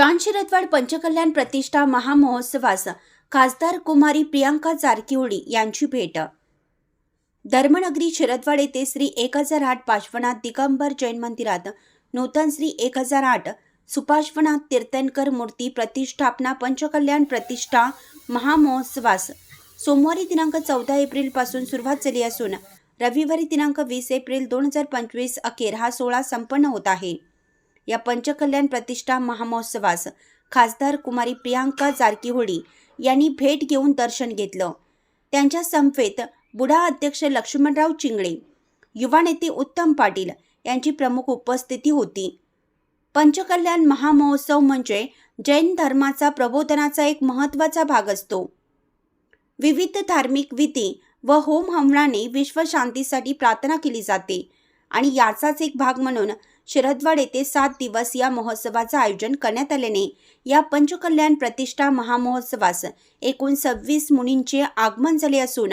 चांदशिरतवाड पंचकल्याण प्रतिष्ठा महामहोत्सवास खासदार कुमारी प्रियांका जारकिहोळी यांची भेट. धर्मनगरी शिरदवाड येथे श्री एक हजार आठ पाश्वनाथ दिगंबर जैन मंदिरात नूतन श्री एक हजार आठ सुपाश्वनाथ तीर्थंकर मूर्ती प्रतिष्ठापना पंचकल्याण प्रतिष्ठा महामहोत्सवास सोमवारी दिनांक चौदा एप्रिलपासून सुरुवात झाली असून रविवारी दिनांक वीस एप्रिल दोन हजार पंचवीस अखेर हा सोहळा संपन्न होत आहे. या पंचकल्याण प्रतिष्ठा महामहोत्सवास खासदार कुमारी प्रियांका जारकीहोळी यांनी भेट घेऊन दर्शन घेतलं. त्यांच्या संफेत बुढा अध्यक्ष लक्ष्मणराव चिंगळे युवा नेते उत्तम पाटील यांची प्रमुख उपस्थिती होती. पंचकल्याण महामहोत्सव म्हणजे जैन धर्माचा प्रबोधनाचा एक महत्त्वाचा भाग असतो. विविध धार्मिक विधी व होम हवनाने विश्वशांतीसाठी प्रार्थना केली जाते आणि याचाच एक भाग म्हणून शरदवाड येथे सात दिवस या महोत्सवाचं आयोजन करण्यात आल्याने या पंचकल्याण प्रतिष्ठा महामहोत्सवास एकूण सव्वीस मुनींचे आगमन झाले असून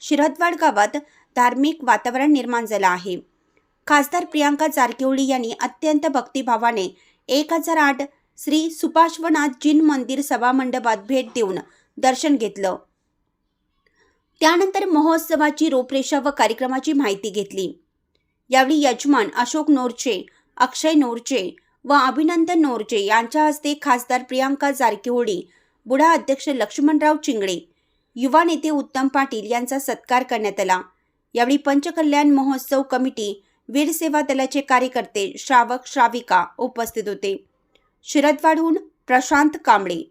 शिरदवाड गावात धार्मिक वातावरण निर्माण झालं आहे. खासदार प्रियांका जारकिहोळी यांनी अत्यंत भक्तिभावाने एक हजार आठ श्री सुपाश्वनाथ जिन मंदिर सभामंडपात भेट देऊन दर्शन घेतलं. त्यानंतर महोत्सवाची रूपरेषा व कार्यक्रमाची माहिती घेतली. यावेळी यजमान अशोक नोरचे अक्षय नोरचे व अभिनंदन नोरचे यांच्या हस्ते खासदार प्रियांका जारकिहोळी बुढा अध्यक्ष लक्ष्मणराव चिंगळे युवा नेते उत्तम पाटील यांचा सत्कार करण्यात आला. यावेळी पंचकल्याण महोत्सव कमिटी वीर सेवा दलाचे कार्यकर्ते श्रावक श्राविका उपस्थित होते. शिरदवाडहून प्रशांत कांबळे